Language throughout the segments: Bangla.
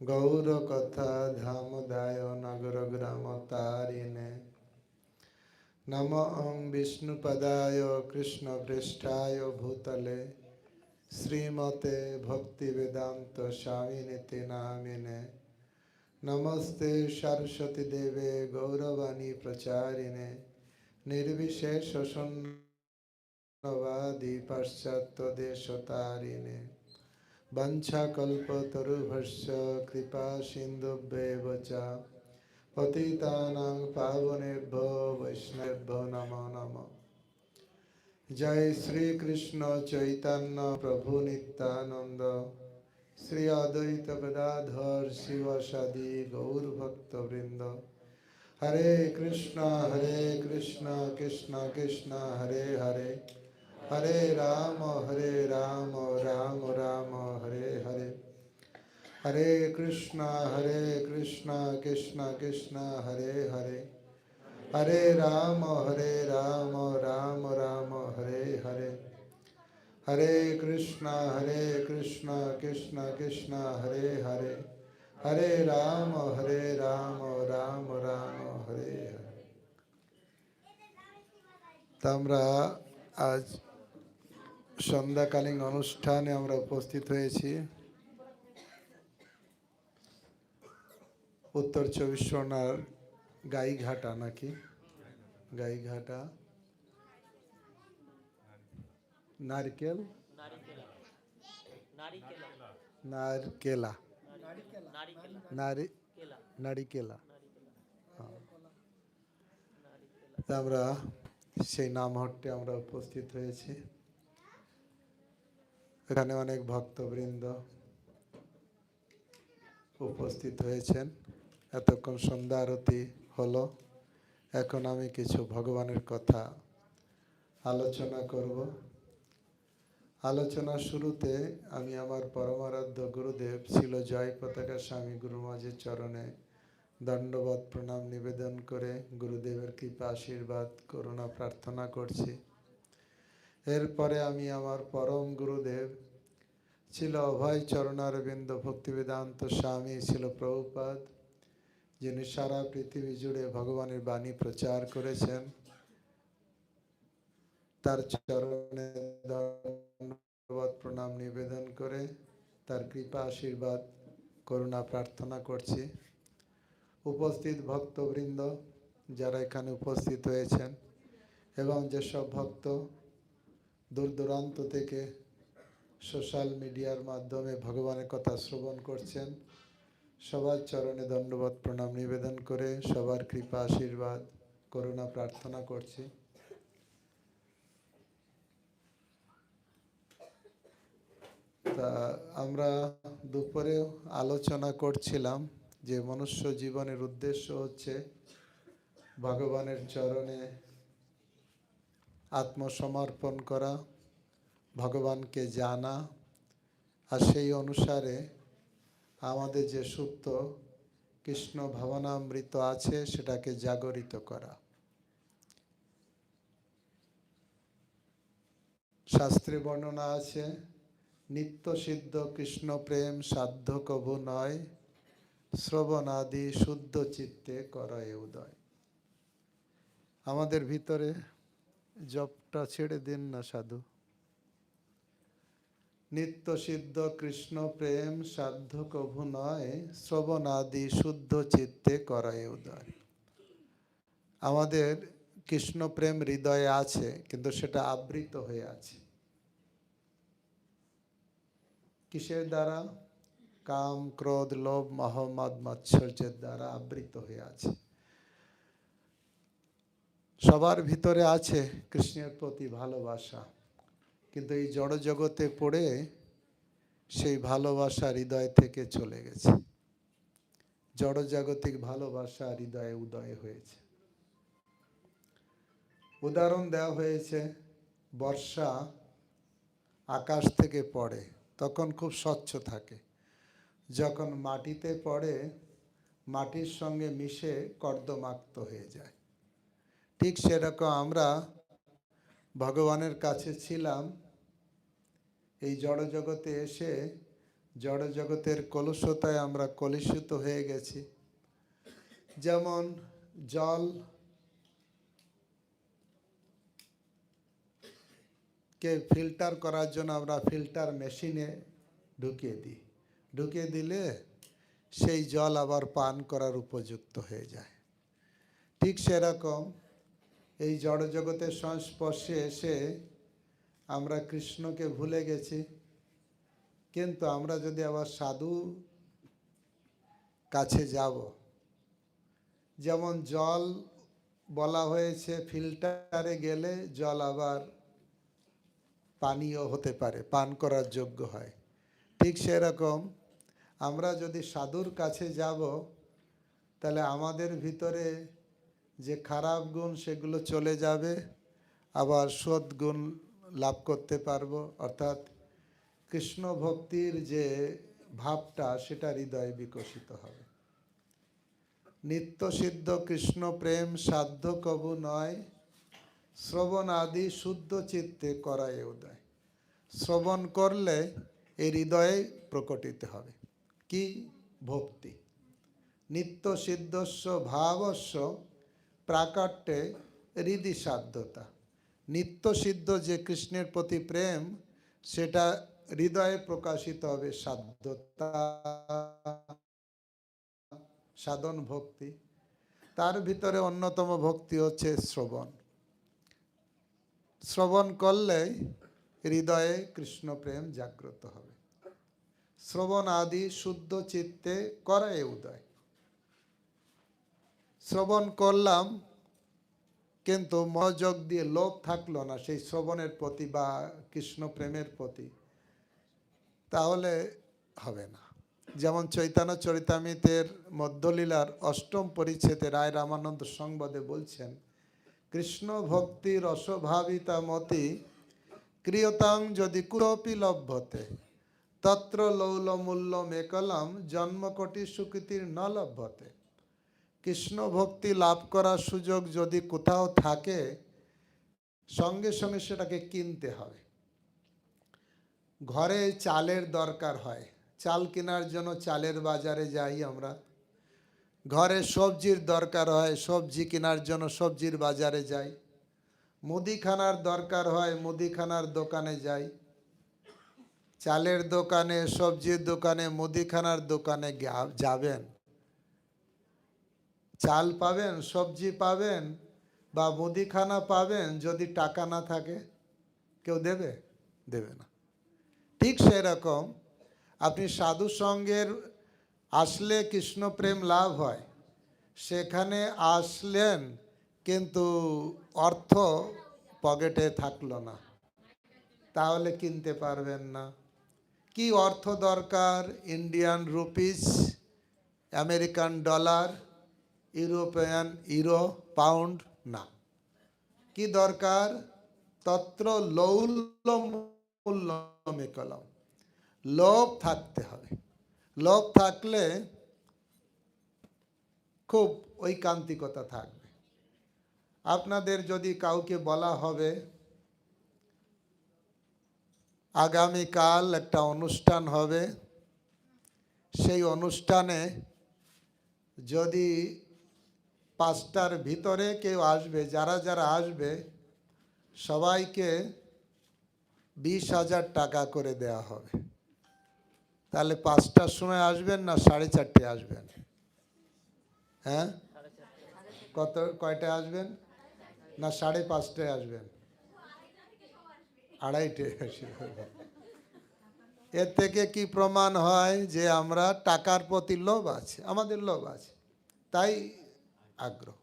গৌর কথা ধাম দায় নগর গ্রাম তারিণে। নম ওং বিষ্ণুপদায় কৃষ্ণ পৃষ্ঠায় ভূতলে। শ্রীমতে ভক্তি বেদান্ত স্বামিনীতি নামিনে। নমস্তে সরস্বতী দেবে গৌরবাণী প্রচারিণে। নির্বিশেষ শূন্যবাদী পাশ্চাত্য দেশতারিণে वंशाकल्पतरुभस्य कृपा सिन्धुभ्येव च पतितानां पावनेभ्यो वैष्णवेभ्यो नमो नमः जय श्री कृष्ण चैतन्य प्रभु नित्यानंद श्री अद्वैत गदाधर शिव सदी गौर भक्त वृंद हरे कृष्णा हरे कृष्णा कृष्ण कृष्ण हरे हरे হরে রাম হরে রাম রাম রাম, হরে হরে। হরে কৃষ্ণ হরে কৃষ্ণ কৃষ্ণ কৃষ্ণ, হরে হরে। হরে রাম হরে রাম রাম রাম, হরে হরে। হরে কৃষ্ণ হরে কৃষ্ণ কৃষ্ণ কৃষ্ণ, হরে হরে। হরে রাম হরে রাম রাম রাম, হরে হরে। আমরা আজ সন্ধ্যাকালীন অনুষ্ঠানে আমরা উপস্থিত হয়েছি। উত্তর চব্বিশ পরগনার গাইঘাটা নাকি? গাইঘাটা। নারকেল? নারকেলা। আমরা সেই নামহট্টে আমরা উপস্থিত হয়েছি। এখানে অনেক ভক্তবৃন্দ উপস্থিত হয়েছেন। এতক্ষণ সন্ধ্যা আরতি হলো। এখন আমি কিছু ভগবানের কথা আলোচনা করব। আলোচনার শুরুতে আমি আমার পরমারাধ্য গুরুদেব ছিল জয় পতাকা স্বামী গুরু মাঝের চরণে দণ্ডবত প্রণাম নিবেদন করে গুরুদেবের কৃপা, আশীর্বাদ, করুণা প্রার্থনা করছি। এরপরে আমি আমার পরম গুরুদেব ছিল অভয় চরণারবিন্দ ভক্তিবেদান্ত স্বামী ছিল প্রভুপাদ, যিনি সারা পৃথিবী জুড়ে ভগবানের বাণী প্রচার করেছেন। তার চরণে প্রণাম নিবেদন করে তার কৃপা, আশীর্বাদ, করুণা প্রার্থনা করছি। উপস্থিত ভক্তবৃন্দ যারা এখানে উপস্থিত হয়েছেন এবং যেসব ভক্ত দূর দূরান্ত থেকে সোশ্যাল মিডিয়ার মাধ্যমে ভগবানের কথা শ্রবণ করছেন। সবার চরণে দণ্ডবত প্রণাম, নিবেদন করে সবার কৃপা, আশীর্বাদ, করুণা প্রার্থনা করছি। তা আমরা দুপুরে আলোচনা করছিলাম যে মনুষ্য জীবনের উদ্দেশ্য হচ্ছে ভগবানের চরণে আত্মসমর্পণ করা, ভগবানকে জানা আর সেই অনুসারে আমাদের যে সুপ্ত কৃষ্ণ ভাবনামৃত আছে সেটাকে জাগরিত করা। শাস্ত্রে বর্ণনা আছে, নিত্য সিদ্ধ কৃষ্ণ প্রেম সাধ্য কভু নয়, শ্রবণাদি শুদ্ধ চিত্তে করয়ে উদয়। আমাদের ভিতরে জপটা ছেড়ে দিন না, সাধু। নিত্য সিদ্ধ কৃষ্ণ প্রেম সাধ্য কভু নয়, শ্রবণাদি শুদ্ধ চিত্তে করায় উদয়। আমাদের কৃষ্ণ প্রেম হৃদয়ে আছে, কিন্তু সেটা আবৃত হয়ে আছে। কিসের দ্বারা? কাম, ক্রোধ, লোভ মহম্মদ মাৎসর্যের দ্বারা আবৃত হয়ে আছে। সবার ভিতরে আছে কৃষ্ণের প্রতি ভালোবাসা। কিন্তু এই জড় জগতে পড়ে সেই ভালোবাসা হৃদয় থেকে চলে গেছে। জড় জাগতিক ভালোবাসা হৃদয়ে উদয় হয়েছে। উদাহরণ দেওয়া হয়েছে, বর্ষা আকাশ থেকে পড়ে, তখন খুব স্বচ্ছ থাকে। যখন মাটিতে পড়ে, মাটির সঙ্গে মিশে কর্দমাক্ত হয়ে যায়। ঠিক সেরকম আমরা ভগবানের কাছে ছিলাম। এই জড়জগতে এসে জড় জগতের কলুষতায় আমরা কলুষিত হয়ে গেছি। যেমন জল কে ফিল্টার করার জন্য আমরা ফিল্টার মেশিনে ঢুকিয়ে দিই। ঢুকিয়ে দিলে সেই জল আবার পান করার উপযুক্ত হয়ে যায়। ঠিক সেরকম এই জড়জগতের সংস্পর্শে এসে আমরা কৃষ্ণকে ভুলে গেছি। কিন্তু আমরা যদি আবার সাধু কাছে যাব, যেমন জল বলা হয়েছে, ফিল্টারে গেলে জল আবার পানীয় হতে পারে, পান করার যোগ্য হয়। ঠিক সেরকম আমরা যদি সাধুর কাছে যাব, তাহলে আমাদের ভিতরে যে খারাপ গুণ সেগুলো চলে যাবে, আবার সৎ গুণ লাভ করতে পারব। অর্থাৎ কৃষ্ণ ভক্তির যে ভাবটা, সেটা হৃদয়ে বিকশিত হবে। নিত্য সিদ্ধ কৃষ্ণ প্রেম সাধ্য কবু নয়, শ্রবণ আদি শুদ্ধ চিত্তে করায় উদয়। শ্রবণ করলে এই হৃদয়ে প্রকটিত হবে। কি? ভক্তি। নিত্য সিদ্ধস্য ভাবস্য প্রাকাট্যে হৃদি সাধ্যতা। নিত্য সিদ্ধ যে কৃষ্ণের প্রতি প্রেম, সেটা হৃদয়ে প্রকাশিত হবে সাধ্যতা, সাধন ভক্তি। তার ভিতরে অন্যতম ভক্তি হচ্ছে শ্রবণ। শ্রবণ করলে হৃদয়ে কৃষ্ণ প্রেম জাগ্রত হবে। শ্রবণ আদি শুদ্ধ চিত্তে করায় উদয়। শ্রবণ করলাম, কিন্তু মনোযোগ দিয়ে লোভ থাকল না সেই শ্রবণের প্রতি বা কৃষ্ণ প্রেমের প্রতি। তাহলে হবে না। যেমন চৈতন্য চরিতামিতের মধ্যলীলার অষ্টম পরিচ্ছেদে রায় রামানন্দ সংবাদে বলছেন, কৃষ্ণ ভক্তি রসভাবিতা মতি ক্রিয়তাং যদি কুরপি লভ্যতে, তত্র লৌল মূল্য মেকলম জন্মকটি সুকৃতির ন লভ্যতে। কৃষ্ণ ভক্তি লাভ করার সুযোগ যদি কোথাও থাকে, সঙ্গে সঙ্গে সেটাকে কিনতে হবে। ঘরে চালের দরকার হয়। চাল কেনার জন্য চালের বাজারে যাই আমরা। ঘরে সবজির দরকার হয়, সবজি কেনার জন্য সবজির বাজারে যাই। মুদিখানার দরকার হয়, মুদিখানার দোকানে যাই। চালের দোকানে, সবজির দোকানে, মুদিখানার দোকানে যাবেন। চাল পাবেন, সবজি পাবেন বা মুদিখানা পাবেন, যদি টাকা না থাকে, কেউ দেবে? দেবে না। ঠিক সেরকম আপনি সাধু সঙ্গের আসলে কৃষ্ণ প্রেম লাভ হয়। সেখানে আসলেন, কিন্তু অর্থ পকেটে থাকল না। তাহলে কিনতে পারবেন না। কি অর্থ দরকার? Indian rupees American dollar European, euro pound না। কি দরকার? তত্র লৌল্য মূল্য লোভ থাকতে হবে। লোভ থাকলে খুব ঐকান্তিকতা থাকবে। আপনাদের যদি কাউকে বলা হবে, আগামীকাল একটা অনুষ্ঠান হবে। সেই অনুষ্ঠানে যদি পাঁচটার ভিতরে কেউ আসবে, যারা যারা আসবে, সবাইকে বিশ হাজার টাকা করে দেওয়া হবে। তাহলে পাঁচটার সময় আসবেন না সাড়ে চারটে আসবেন? হ্যাঁ? কত, কয়টায় আসবেন? না সাড়ে পাঁচটায় আসবেন? আড়াইটে এর থেকে কি প্রমাণ হয় যে আমরা টাকার প্রতি লোভ আছে? আমাদের লোভ আছে। তাই আগ্রহ।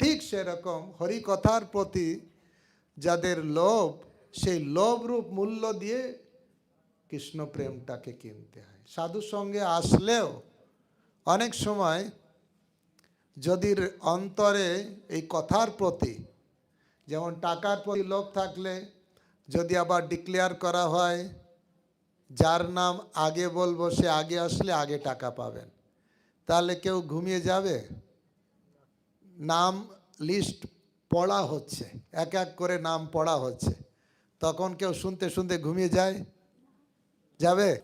ঠিক সেরকম হরিকথার প্রতি যাদের লোভ, সেই লোভরূপ মূল্য দিয়ে কৃষ্ণ প্রেমটাকে কিনতে হয়। সাধুর সঙ্গে আসলেও অনেক সময় যদি অন্তরে এই কথার প্রতি, যেমন টাকার প্রতি লোভ থাকলে যদি আবার ডিক্লেয়ার করা হয়, যার নাম আগে বলব সে আগে আসলে আগে টাকা পাবেন, তাহলে কেউ ঘুমিয়ে যাবে? নাম লিস্ট পড়া হচ্ছে, এক এক করে নাম পড়া হচ্ছে। তখন কেউ শুনতে শুনতে ঘুমিয়ে যায়? যাবে?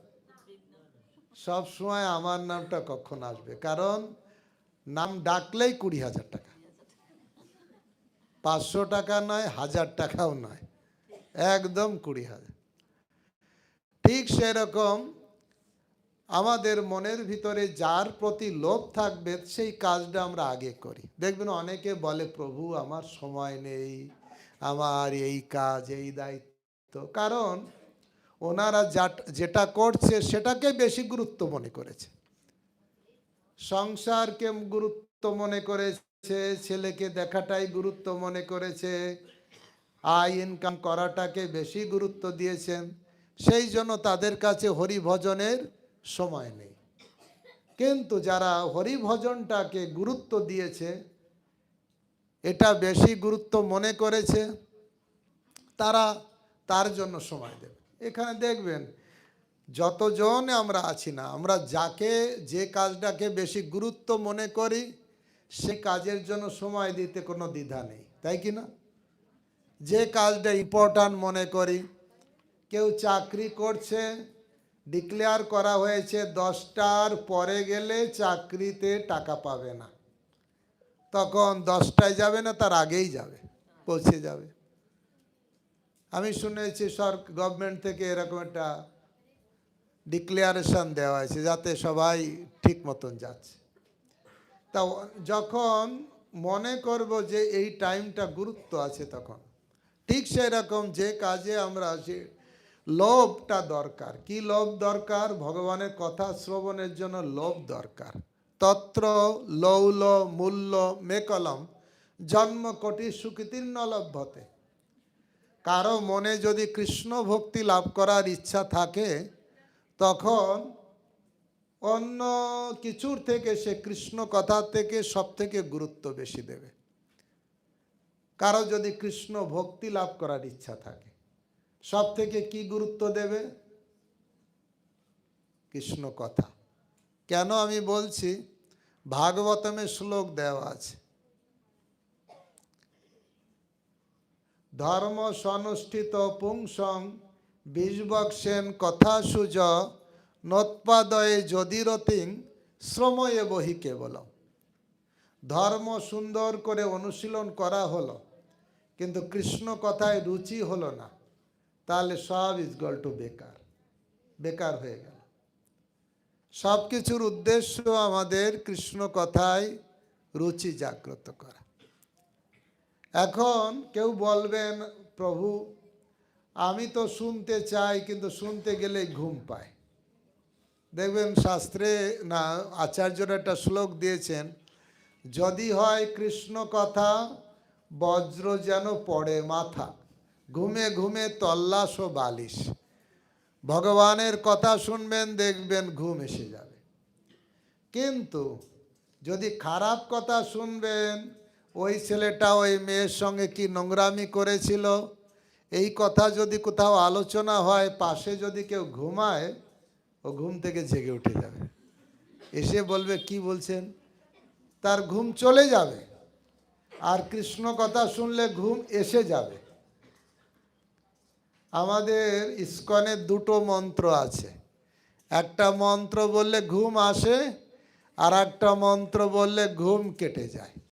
সব সময় আমার নামটা কখন আসবে? কারণ নাম ডাকলেই কুড়ি হাজার টাকা। পাঁচশো টাকা নয়, হাজার টাকাও নয়। একদম কুড়ি হাজার। ঠিক সেরকম আমাদের মনের ভিতরে যার প্রতি লোভ থাকবে, সেই কাজটা আমরা আগে করি। দেখবেন অনেকে বলে, প্রভু, আমার সময় নেই, আমার এই কাজ, এই দায়িত্ব। কারণ ওনারা যেটা করছে, সেটাকে বেশি গুরুত্ব মনে করেছে। সংসারকে গুরুত্ব মনে করেছে, ছেলেকে দেখাটাই গুরুত্ব মনে করেছে, আয় ইনকাম করাটাকে বেশি গুরুত্ব দিয়েছেন। সেই জন্য তাদের কাছে হরিভজনের সময় নেই। কিন্তু যারা হরিভজনটাকে গুরুত্ব দিয়েছে, এটা বেশি গুরুত্ব মনে করেছে, তারা তার জন্য সময় দেবে। এখানে দেখবেন, যতজন আমরা আছি না, আমরা যাকে যে কাজটাকে বেশি গুরুত্ব মনে করি, সে কাজের জন্য সময় দিতে কোনো দ্বিধা নেই, তাই কি না? যে কাজটা ইম্পর্ট্যান্ট মনে করি, কেউ চাকরি করছে ডিক্লেয়ার করা হয়েছে, দশটার পরে গেলে চাকরিতে টাকা পাবে না। তখন দশটায় যাবে না, তার আগেই যাবে, পৌঁছে যাবে। আমি শুনেছি, সর গভর্নমেন্ট থেকে এরকম একটা ডিক্লেয়ারেশন দেওয়া হয়েছে, যাতে সবাই ঠিক মতন যাচ্ছে। তা যখন মনে করব যে এই টাইমটা গুরুত্ব আছে তখন, ঠিক সেই রকম যে কাজে আমরা লোভটা দরকার। কি লোভ দরকার? ভগবানের কথা শ্রবণের জন্য লোভ দরকার। তত্র, লৌল, মূল্য, মেকলম, জন্ম, কোটি সুকৃতির্ন লভ্যতে। কারও মনে যদি কৃষ্ণ ভক্তি লাভ করার ইচ্ছা থাকে, তখন অন্য কিছুর থেকে সে কৃষ্ণ কথা থেকে সব থেকে গুরুত্ব বেশি দেবে। কারও যদি কৃষ্ণ ভক্তি লাভ করার ইচ্ছা থাকে সব থেকে কি গুরুত্ব দেবে? কৃষ্ণ কথা। কেন আমি বলছি? ভাগবতমে শ্লোক দেওয়া আছে। ধর্ম সনুষ্ঠিত পুংসং বীজবক্সেন কথা সুজ নোৎপাদয়ে যদিরতিং শ্রময়ে বহি কেবলম। ধর্ম সুন্দর করে অনুশীলন করা হলো, কিন্তু কৃষ্ণ কথায় রুচি হলো না। তাহলে সব ইজ গল টু বেকার। বেকার হয়ে গেল। সব কিছুর উদ্দেশ্য আমাদের কৃষ্ণ কথায় রুচি জাগ্রত করা। এখন কেউ বলবেন, প্রভু, আমি তো শুনতে চাই, কিন্তু শুনতে গেলে ঘুম পায়। দেখবেন শাস্ত্রে না, আচার্যরা একটা শ্লোক দিয়েছেন, যদি হয় কৃষ্ণ কথা, বজ্র যেন পড়ে মাথা। ঘুমে ঘুমে তল্লাশ ও বালিশ। ভগবানের কথা শুনবেন, দেখবেন ঘুম এসে যাবে। কিন্তু যদি খারাপ কথা শুনবেন, ওই ছেলেটা, ওই মেয়ের সঙ্গে কি নোংরামি করেছিল? এই কথা যদি কোথাও আলোচনা হয়, পাশে যদি কেউ ঘুমায়, ও ঘুম থেকে জেগে উঠে যাবে। এসে বলবে, কি বলছেন? তার ঘুম চলে যাবে। আর কৃষ্ণ কথা শুনলে ঘুম এসে যাবে। আমাদের ইস্কনে দুটো মন্ত্র আছে। একটা মন্ত্র বললে ঘুম আসে আর একটা মন্ত্র বললে ঘুম কেটে যায়।